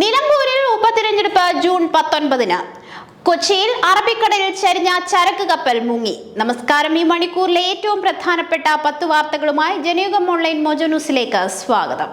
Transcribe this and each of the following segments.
നിലമ്പൂരിൽ ഉപതിരഞ്ഞെടുപ്പ് ജൂൺ പത്തൊൻപതിന്. കൊച്ചിയിൽ അറബിക്കടലിൽ ചരിഞ്ഞ ചരക്ക് കപ്പൽ മുങ്ങി. നമസ്കാരം ഈ മണിക്കൂറിലെ ഏറ്റവും പ്രധാനപ്പെട്ട പത്ത് വാർത്തകളുമായി ജനയുഗം ഓൺലൈൻ മോജോ ന്യൂസിലേക്ക് സ്വാഗതം.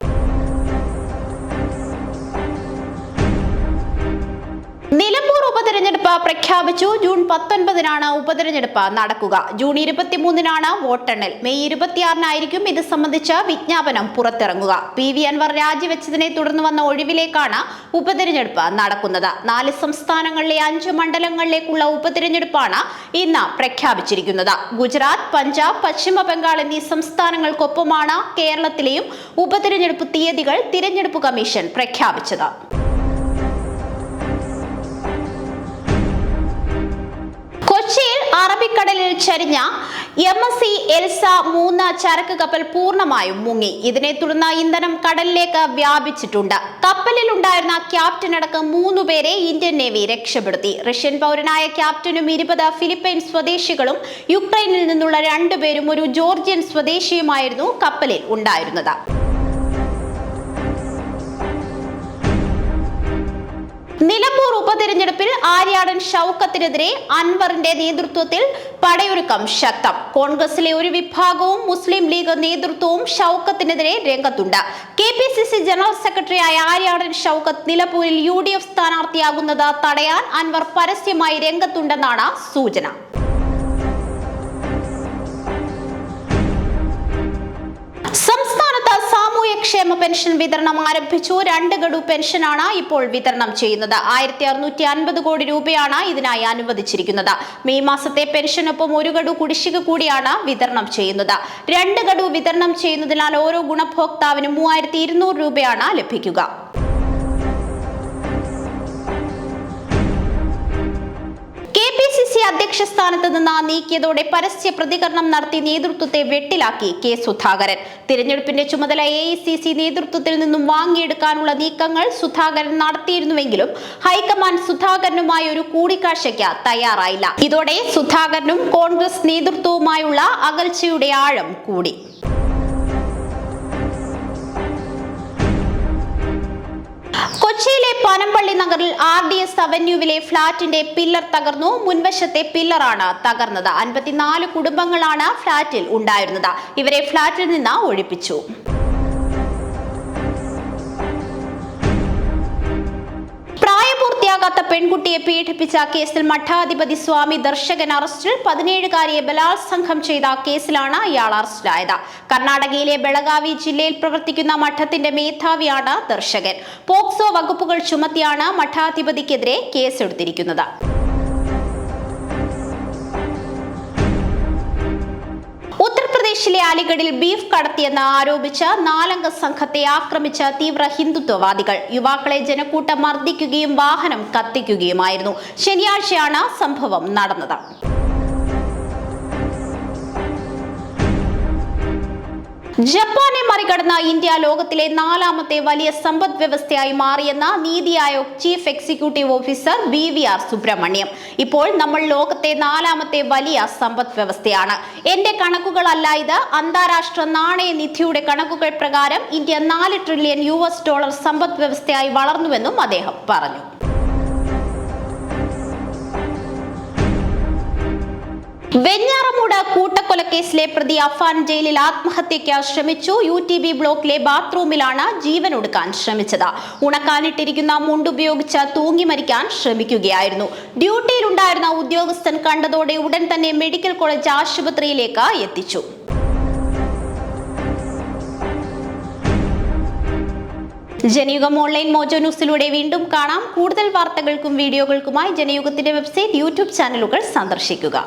ഉപതെരഞ്ഞെടുപ്പ് പ്രഖ്യാപിച്ചു. ജൂൺ പത്തൊൻപതിനാണ് ഉപതെരഞ്ഞെടുപ്പ് നടക്കുക. ജൂൺ ഇരുപത്തിമൂന്നിനാണ് വോട്ടെണ്ണൽ. മെയ് ഇരുപത്തിയാറിനായിരിക്കും ഇത് സംബന്ധിച്ച വിജ്ഞാപനം പുറത്തിറങ്ങുക. പി വി അൻവർ രാജിവെച്ചതിനെ തുടർന്ന് വന്ന ഒഴിവിലേക്കാണ് ഉപതെരഞ്ഞെടുപ്പ് നടക്കുന്നത്. നാല് സംസ്ഥാനങ്ങളിലെ അഞ്ച് മണ്ഡലങ്ങളിലേക്കുള്ള ഉപതെരഞ്ഞെടുപ്പാണ് ഇന്ന് പ്രഖ്യാപിച്ചിരിക്കുന്നത്. ഗുജറാത്ത് പഞ്ചാബ് പശ്ചിമ ബംഗാൾ എന്നീ സംസ്ഥാനങ്ങൾക്കൊപ്പമാണ് കേരളത്തിലെയും ഉപതെരഞ്ഞെടുപ്പ് തീയതികൾ തിരഞ്ഞെടുപ്പ് കമ്മീഷൻ പ്രഖ്യാപിച്ചത്. അറബിക്കടലിൽ ചരിഞ്ഞ എം എസ് സി എൽസ മൂന്ന് ചരക്ക് കപ്പൽ പൂർണമായും മുങ്ങി. ഇതിനെ തുടർന്ന് ഇന്ധനം കടലിലേക്ക് വ്യാപിച്ചിട്ടുണ്ട്. കപ്പലിൽ ഉണ്ടായിരുന്ന ക്യാപ്റ്റൻ അടക്കം മൂന്നുപേരെ ഇന്ത്യൻ നേവി രക്ഷപ്പെടുത്തി. റഷ്യൻ പൗരനായ ക്യാപ്റ്റനും ഇരുപത് ഫിലിപ്പൈൻ സ്വദേശികളും യുക്രൈനിൽ നിന്നുള്ള രണ്ടുപേരും ഒരു ജോർജിയൻ സ്വദേശിയുമായിരുന്നു കപ്പലിൽ ഉണ്ടായിരുന്നത്. നിലമ്പൂർ ഉപതെരഞ്ഞെടുപ്പിൽ ആര്യാടൻ ഷൗക്കത്തിനെതിരെ അൻവറിന്റെ നേതൃത്വത്തിൽ പടയൊരുക്കം ശക്തം. കോൺഗ്രസിലെ ഒരു വിഭാഗവും മുസ്ലിം ലീഗ് നേതൃത്വവും ഷൗക്കത്തിനെതിരെ രംഗത്തുണ്ട്. K P C C general സെക്രട്ടറിയായ ആര്യാടൻ ഷൗക്കത്ത് നിലമ്പൂരിൽ യു ഡി എഫ് സ്ഥാനാർത്ഥിയാകുന്നത് തടയാൻ അൻവർ പരസ്യമായി രംഗത്തുണ്ടെന്നാണ് സൂചന. സാമൂഹ്യക്ഷേമ പെൻഷൻ വിതരണം ആരംഭിച്ചു. രണ്ട് ഗഡു പെൻഷനാണ് ഇപ്പോൾ വിതരണം ചെയ്യുന്നത്. ആയിരത്തി അറുന്നൂറ്റി അൻപത് കോടി രൂപയാണ് ഇതിനായി അനുവദിച്ചിരിക്കുന്നത്. മെയ് മാസത്തെ പെൻഷനൊപ്പം ഒരു ഗഡു കുടിശ്ശിക കൂടിയാണ് വിതരണം ചെയ്യുന്നത്. രണ്ട് ഗഡു വിതരണം ചെയ്യുന്നതിനാൽ ഓരോ ഗുണഭോക്താവിനും മൂവായിരത്തി രൂപയാണ് ലഭിക്കുക. അധ്യക്ഷ സ്ഥാനത്ത് നിന്ന് നീക്കിയതോടെ പരസ്യ പ്രതികരണം നടത്തി നേതൃത്വത്തെ വെട്ടിലാക്കി കെ സുധാകരൻ. തിരഞ്ഞെടുപ്പിന്റെ ചുമതല എ സി നേതൃത്വത്തിൽ നിന്നും വാങ്ങിയെടുക്കാനുള്ള നീക്കങ്ങൾ സുധാകരൻ നടത്തിയിരുന്നുവെങ്കിലും ഹൈക്കമാൻഡ് സുധാകരനുമായി ഒരു കൂടിക്കാഴ്ചയ്ക്ക് തയ്യാറായില്ല. ഇതോടെ സുധാകരനും കോൺഗ്രസ് നേതൃത്വവുമായുള്ള അകൽച്ചയുടെ ആഴം കൂടി. കൊച്ചിയിലെ പനമ്പള്ളി നഗറിൽ ആർ ഡി എസ് അവന്യൂവിലെ ഫ്ളാറ്റിന്റെ പില്ലർ തകർന്നു. മുൻവശത്തെ പില്ലറാണ് തകർന്നത്. അൻപത്തിനാല് കുടുംബങ്ങളാണ് ഫ്ളാറ്റിൽ ഉണ്ടായിരുന്നത്. ഇവരെ ഫ്ളാറ്റിൽ നിന്ന് ഒഴിപ്പിച്ചു. പ്രായപൂർത്തിയാകാത്ത പെൺകുട്ടിയെ പീഡിപ്പിച്ച കേസിൽ മഠാധിപതി സ്വാമി ദർശകൻ അറസ്റ്റിൽ പതിനേഴുകാരിയെ ബലാത്സംഗം ചെയ്ത കേസിലാണ് ഇയാൾ അറസ്റ്റിലായത്. കർണാടകയിലെ ബെളഗാവി ജില്ലയിൽ പ്രവർത്തിക്കുന്ന മഠത്തിന്റെ മേധാവിയാണ് ദർശകൻ. പോക്സോ വകുപ്പുകൾ ചുമത്തിയാണ് മഠാധിപതിക്കെതിരെ കേസെടുത്തിരിക്കുന്നത്. ഉത്തർപ്രദേശിലെ അലിഗഡിൽ ബീഫ് കടത്തിയെന്ന് ആരോപിച്ച് നാലംഗ സംഘത്തെ ആക്രമിച്ച തീവ്ര ഹിന്ദുത്വവാദികൾ. യുവാക്കളെ ജനക്കൂട്ടം മർദ്ദിക്കുകയും വാഹനം കത്തിക്കുകയുമായിരുന്നു. ശനിയാഴ്ചയാണ് സംഭവം നടന്നത്. ജപ്പാനെ മറികടന്ന ഇന്ത്യ ലോകത്തിലെ നാലാമത്തെ വലിയ സമ്പദ് വ്യവസ്ഥയായി മാറിയെന്ന NITI Aayog chief executive officer B V R Subrahmanyam. ഇപ്പോൾ നമ്മൾ ലോകത്തെ നാലാമത്തെ വലിയ സമ്പദ് വ്യവസ്ഥയാണ്. എന്റെ കണക്കുകളല്ല ഇത്. അന്താരാഷ്ട്ര നാണയനിധിയുടെ കണക്കുകൾ പ്രകാരം ഇന്ത്യ നാല് ട്രില്യൺ യു ഡോളർ സമ്പദ് വ്യവസ്ഥയായി വളർന്നുവെന്നും അദ്ദേഹം പറഞ്ഞു. വെഞ്ഞാറമൂട് കൂട്ടക്കൊലക്കേസിലെ പ്രതി അഫാൻ ജയിലിൽ ആത്മഹത്യയ്ക്ക് ശ്രമിച്ചു. യു ടി ബി ബ്ലോക്കിലെ ബാത്റൂമിലാണ് ജീവൻ ഒടുക്കാൻ ശ്രമിച്ചത്. ഉണക്കാനിട്ടിരിക്കുന്ന മുണ്ടുപയോഗിച്ച് തൂങ്ങി മരിക്കാൻ ശ്രമിക്കുകയായിരുന്നു. ഡ്യൂട്ടിയിലുണ്ടായിരുന്ന ഉദ്യോഗസ്ഥൻ കണ്ടതോടെ ഉടൻ തന്നെ മെഡിക്കൽ കോളേജ് ആശുപത്രിയിലേക്ക് എത്തിച്ചു. ജനയുഗം ഓൺലൈൻ മോജോ ന്യൂസിലൂടെ വീണ്ടും കാണാം. കൂടുതൽ വാർത്തകൾക്കും വീഡിയോകൾക്കുമായി ജനയുഗത്തിന്റെ വെബ്സൈറ്റ് യൂട്യൂബ് ചാനലുകൾ സന്ദർശിക്കുക.